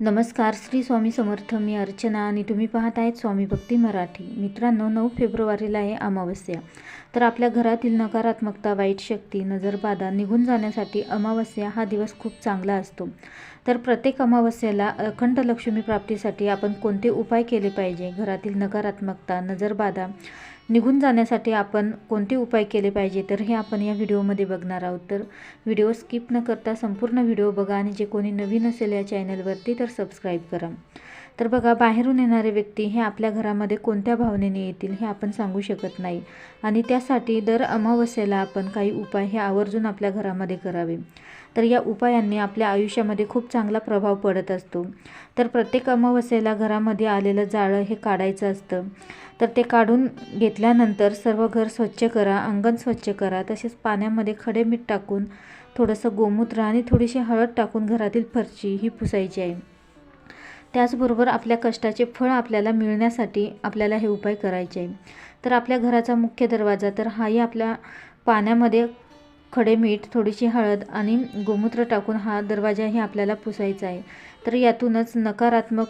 नमस्कार श्री स्वामी समर्थ. मी अर्चना आणि तुम्ही पाहत आहेत स्वामी भक्ती मराठी. मित्रांनो नऊ फेब्रुवारीला आहे अमावस्या. तर आपल्या घरातील नकारात्मकता वाईट शक्ती नजरबाधा निघून जाण्यासाठी अमावस्या हा दिवस खूप चांगला असतो. तर प्रत्येक अमावस्येला अखंड लक्ष्मी प्राप्तीसाठी आपण कोणते उपाय केले पाहिजे? घरातील नकारात्मकता नजरबाधा निघून जाण्यासाठी आपण कोणते उपाय केले पाहिजे? तर हे आपण या व्हिडिओमध्ये बघणार आहोत. तर व्हिडिओ स्किप न करता संपूर्ण व्हिडिओ बघा आणि जे कोणी नवीन असेल या चॅनलवरती तर सबस्क्राईब करा. तर बघा बाहेरून येणारे व्यक्ती हे आपल्या घरामध्ये कोणत्या भावनेने येतील हे आपण सांगू शकत नाही. आणि त्यासाठी दर अमावस्येला आपण काही उपाय हे आवर्जून आपल्या घरामध्ये करावे. तर या उपायांनी आपल्या आयुष्यामध्ये खूप चांगला प्रभाव पडत असतो. तर प्रत्येक अमावस्येला घरामध्ये आलेलं जाळं हे काढायचं असतं. तर ते काढून घेतल्यानंतर सर्व घर स्वच्छ करा अंगण स्वच्छ करा तसेच पाण्यामध्ये खडे मीठ टाकून थोडंसं गोमूत्र आणि थोडीशी हळद टाकून घरातील फरची ही पुसायची आहे. त्याचबरोबर आपल्या कष्टाचे फळ आपल्याला मिळण्यासाठी आपल्याला हे उपाय करायचे आहे. तर आपल्या घराचा मुख्य दरवाजा तर हाही आपल्या पाण्यामध्ये खडे मीठ थोडीशी हळद आणि गोमूत्र टाकून हा दरवाजाही आपल्याला पुसायचा आहे. तर यातूनच नकारात्मक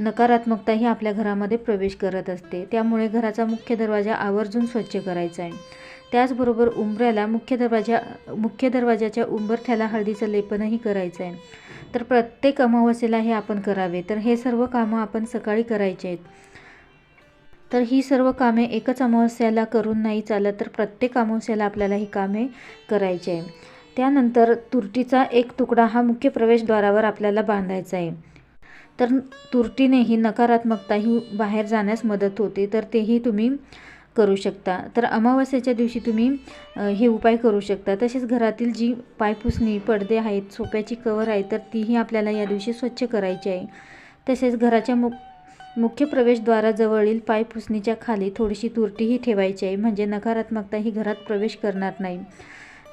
नकारात्मकता ही आपल्या घरामध्ये प्रवेश करत असते. त्यामुळे घराचा मुख्य दरवाजा आवर्जून स्वच्छ करायचा आहे. त्याचबरोबर उंबऱ्याला मुख्य दरवाजा मुख्य दरवाजाच्या उंबरठ्याला हळदीचं लेपनही करायचं आहे. तर प्रत्येक अमावस्येला हे आपण करावे. तर हे सर्व कामं आपण सकाळी करायचे आहेत. तर ही सर्व कामे एकच अमावस्याला करून नाही चालत तर प्रत्येक अमावस्याला आपल्याला ही कामे करायची आहे त्यानंतर तुरटीचा एक तुकडा हा मुख्य प्रवेशद्वारावर आपल्याला बांधायचा आहे. तर तुरटीने ही नकारात्मकता ही बाहेर जाण्यास मदत होते. तर तेही तुम्ही करू शकता. तर अमावास्याच्या दिवशी तुम्ही हे उपाय करू शकता. तसेच घरातील जी पायपुसणी पडदे आहेत सोप्याची कवर आहे तर तीही आपल्याला या दिवशी स्वच्छ करायची आहे. तसेच घराच्या मु मुख्य प्रवेशद्वाराजवळील पायपुसणीच्या खाली थोडीशी तुरटीही ठेवायची आहे. म्हणजे नकारात्मकता ही घरात प्रवेश करणार नाही.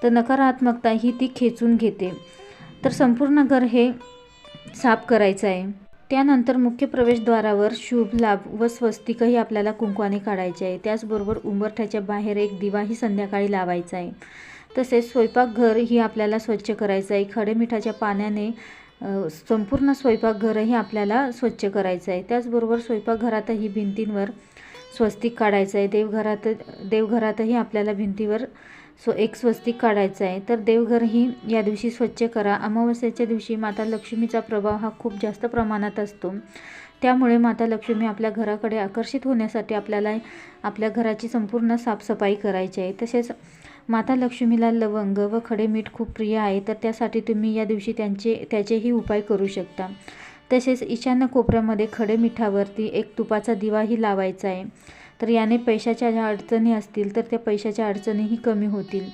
तर नकारात्मकता ही ती खेचून घेते. तर संपूर्ण घर हे साफ करायचं आहे. त्यानंतर मुख्य प्रवेशद्वारावर शुभ लाभ व स्वस्तिकही आपल्याला कुंकवाने काढायचे आहे. त्याचबरोबर उंबरठ्याच्या बाहेर एक दिवाही संध्याकाळी लावायचा आहे. तसेच स्वयंपाकघर ही आपल्याला स्वच्छ करायचं आहे. खडे मिठाच्या पाण्याने संपूर्ण स्वयंपाकघरही आपल्याला स्वच्छ करायचं आहे. त्याचबरोबर स्वयंपाकघरातही भिंतींवर स्वस्तिक काढायचं आहे. देवघरात देवघरातही आपल्याला भिंतीवर सो एक स्वस्तिक काढायचं आहे. तर देवघरही या दिवशी स्वच्छ करा. अमावस्येच्या दिवशी माता लक्ष्मीचा प्रभाव हा खूप जास्त प्रमाणात असतो. त्यामुळे माता लक्ष्मी आपल्या घराकडे आकर्षित होण्यासाठी आपल्याला आपल्या घराची संपूर्ण साफसफाई करायची आहे. तसेच माता लक्ष्मीला लवंग व खडे मीठ खूप प्रिय आहे. तर त्यासाठी तुम्ही या दिवशी त्यांचे त्याचेही उपाय करू शकता. तसेच ईशान्य कोपऱ्यामध्ये खडे मिठावरती एक तुपाचा दिवाही लावायचा आहे. तर याने पैशाच्या ज्या अडचणी असतील तर त्या पैशाच्या अडचणीही कमी होतील.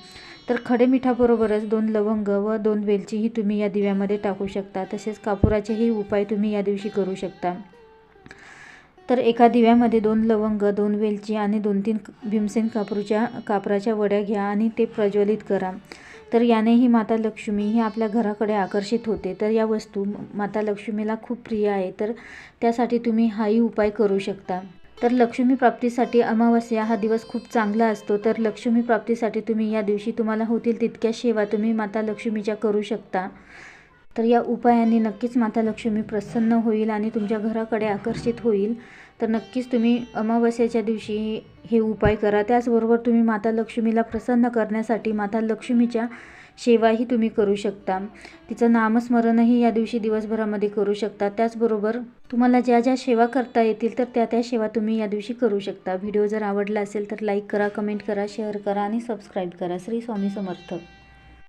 तर खडे मिठाबरोबरच दोन लवंग व दोन वेलचीही तुम्ही या दिव्यामध्ये टाकू शकता. तसेच कापुराचेही उपाय तुम्ही या दिवशी करू शकता. तर एका दिव्यामध्ये दोन लवंग दोन वेलची आणि दोन तीन भीमसेन कापूरच्या कापराच्या वड्या घ्या आणि ते प्रज्वलित करा. तर यानेही माता लक्ष्मी ही आपल्या घराकडे आकर्षित होते. तर या वस्तू माता लक्ष्मीला खूप प्रिय आहे. तर त्यासाठी तुम्ही हाही उपाय करू शकता. तर लक्ष्मी प्राप्तीसाठी अमावस्या हा दिवस खूप चांगला असतो. तर लक्ष्मी प्राप्तीसाठी तुम्ही या दिवशी तुम्हाला होतील तितक्या सेवा तुम्ही माता लक्ष्मीच्या करू शकता. तर या उपायांनी नक्कीच माता लक्ष्मी प्रसन्न होईल आणि तुमच्या घराकडे आकर्षित होईल. तर नक्कीच तुम्ही अमावस्याच्या दिवशी हे उपाय करा. त्याचबरोबर तुम्ही माता लक्ष्मीला प्रसन्न करण्यासाठी माता लक्ष्मीच्या सेवाही तुम्ही करू शकता. तिचं नामस्मरणही या दिवशी दिवसभरामध्ये करू शकता. त्याचबरोबर तुम्हाला ज्या ज्या सेवा करता येतील तर त्या त्या सेवा तुम्ही या दिवशी करू शकता. व्हिडिओ जर आवडला असेल तर लाईक करा कमेंट करा शेअर करा आणि सबस्क्राईब करा. श्री स्वामी समर्थ.